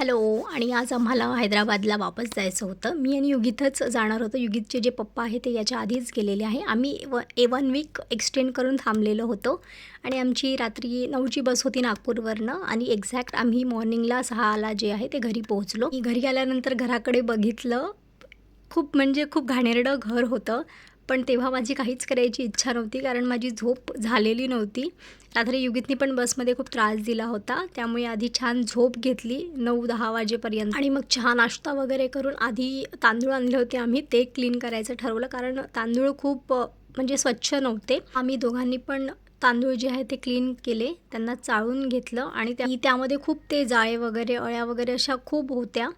Hello आणि आज आम्हाला हैदराबादला वापस जायचं होतं. मी आणि युगीतच जाणार होतो. युगीतचे जे पप्पा आहे ते याच्या आधीच गेलेले आहे. आम्ही व ए वन वीक एक्सटेंड करून थांबलेलो होतो. आणि आमची रात्री नऊची बस होती नागपूरवरनं. आणि एक्झॅक्ट आम्ही मॉर्निंगला सहाला जे आहे ते घरी पोहोचलो. मी घरी आल्यानंतर घराकडे बघितलं. खूप म्हणजे खूप घाणेरडं घर होतं. पण तेव्हा माझी काहीच करायची इच्छा नव्हती कारण माझी झोप झालेली नव्हती. रात्री युगीतनी पण बसमध्ये खूप त्रास दिला होता त्यामुळे आधी छान झोप घेतली नऊ दहा वाजेपर्यंत. आणि मग चहा नाश्ता वगैरे करून आधी तांदूळ आणले होते आम्ही ते क्लीन करायचं ठरवलं कारण तांदूळ खूप म्हणजे स्वच्छ नव्हते. आम्ही दोघांनी पण तांदूळ जे आहे ते क्लीन केले त्यांना चाळून घेतलं आणि त्यामध्ये खूप ते जाळे वगैरे अळ्या वगैरे अशा खूप होत्या.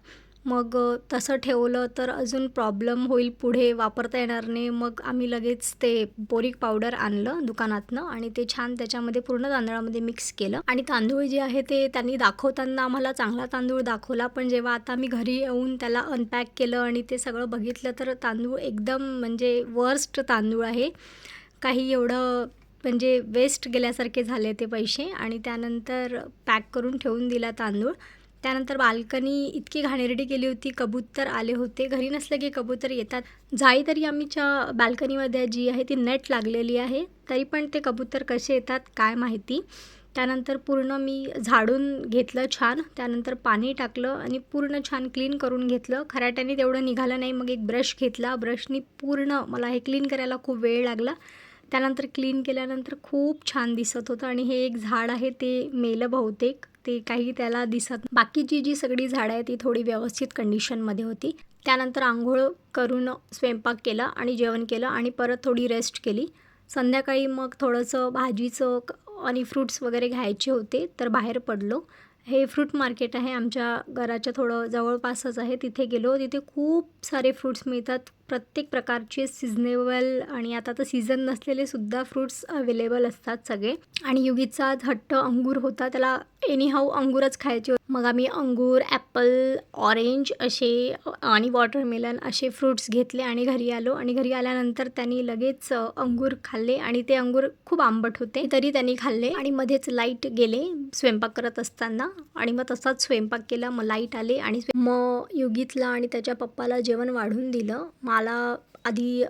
मग तसं ठेवलं तर अजून प्रॉब्लेम होईल पुढे वापरता येणार नाही. मग आम्ही लगेच ते बोरिक पावडर आणलं दुकानातनं आणि ते छान त्याच्यामध्ये पूर्ण तांदळामध्ये मिक्स केलं. आणि तांदूळ जे आहे ते त्यांनी दाखवताना आम्हाला चांगला तांदूळ दाखवला. पण जेव्हा आता मी घरी येऊन त्याला अनपॅक केलं आणि ते सगळं बघितलं तर तांदूळ एकदम म्हणजे वर्स्ट तांदूळ आहे. काही एवढं म्हणजे वेस्ट गेल्यासारखे झाले ते पैसे आणि त्यानंतर पॅक करून ठेवून दिला तांदूळ. त्यानंतर बाल्कनी इतकी घाणेरडी केली होती कबूतर आले होते. घरी नसलं की कबूतर येतात. जाई तरी आम्हीच्या बाल्कनीमध्ये जी आहे ती नेट लागलेली आहे. तरी पण ते कबूतर कसे येतात काय माहिती. त्यानंतर पूर्ण मी झाडून घेतलं छान. त्यानंतर पाणी टाकलं आणि पूर्ण छान क्लीन करून घेतलं. खराट्याने तेवढं निघालं नाही. मग एक ब्रश घेतला. ब्रशनी पूर्ण मला हे क्लीन करायला खूप वेळ लागला. त्यानंतर क्लीन केल्यानंतर खूप छान दिसत होतं आणि हे एक झाड आहे ते मेलं बहुतेक. ते काही त्याला दिसत बाकीची जी सगळी झाडं आहे ती थोडी व्यवस्थित कंडिशनमध्ये होती. त्यानंतर आंघोळ करून स्वयंपाक केला आणि जेवण केलं आणि परत थोडी रेस्ट केली. संध्याकाळी मग थोडंसं भाजीचं क- आणि फ्रूट्स वगैरे घ्यायचे होते तर बाहेर पडलो. हे फ्रूट मार्केट आहे आमच्या घराच्या थोडं जवळपासच आहे. तिथे गेलो. तिथे खूप सारे फ्रूट्स मिळतात. प्रत्येक प्रकारचे सिजनेबल आणि आता तर सीझन नसलेले सुद्धा फ्रूट्स अवेलेबल असतात सगळे. आणि युगीचा हट्ट अंगूर होता त्याला एनी हाऊ अंगूरच खायचे होते. मग आम्ही अंगूर ॲपल ऑरेंज असे आणि वॉटरमेलन असे फ्रूट्स घेतले आणि घरी आलो. आणि घरी आल्यानंतर त्यांनी लगेच अंगूर खाल्ले आणि ते अंगूर खूप आंबट होते. तरी त्यांनी खाल्ले आणि मध्येच लाइट गेले स्वयंपाक करत असताना. आणि मग तसाच स्वयंपाक केला मग लाइट आले आणि मग युगीतला आणि त्याच्या पप्पाला जेवण वाढून दिलं. मला मला आधी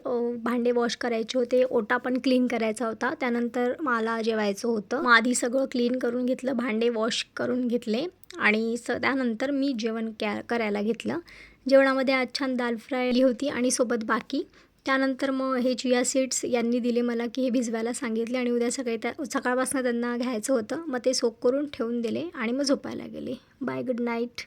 भांडे वॉश करायचे होते ओटा पण क्लीन करायचा होता त्यानंतर मला जेवायचं होतं. मग आधी सगळं क्लीन करून घेतलं भांडे वॉश करून घेतले आणि स त्यानंतर मी जेवण कॅ करायला घेतलं. जेवणामध्ये आज छान दाल फ्राय होती आणि सोबत बाकी. त्यानंतर मग हे चिया सीड्स यांनी दिले मला की हे भिजवायला सांगितले आणि उद्या सकाळी त्या सकाळपासून त्यांना घ्यायचं होतं. मग ते सोक करून ठेवून दिले आणि मग झोपायला गेले. Bye good night.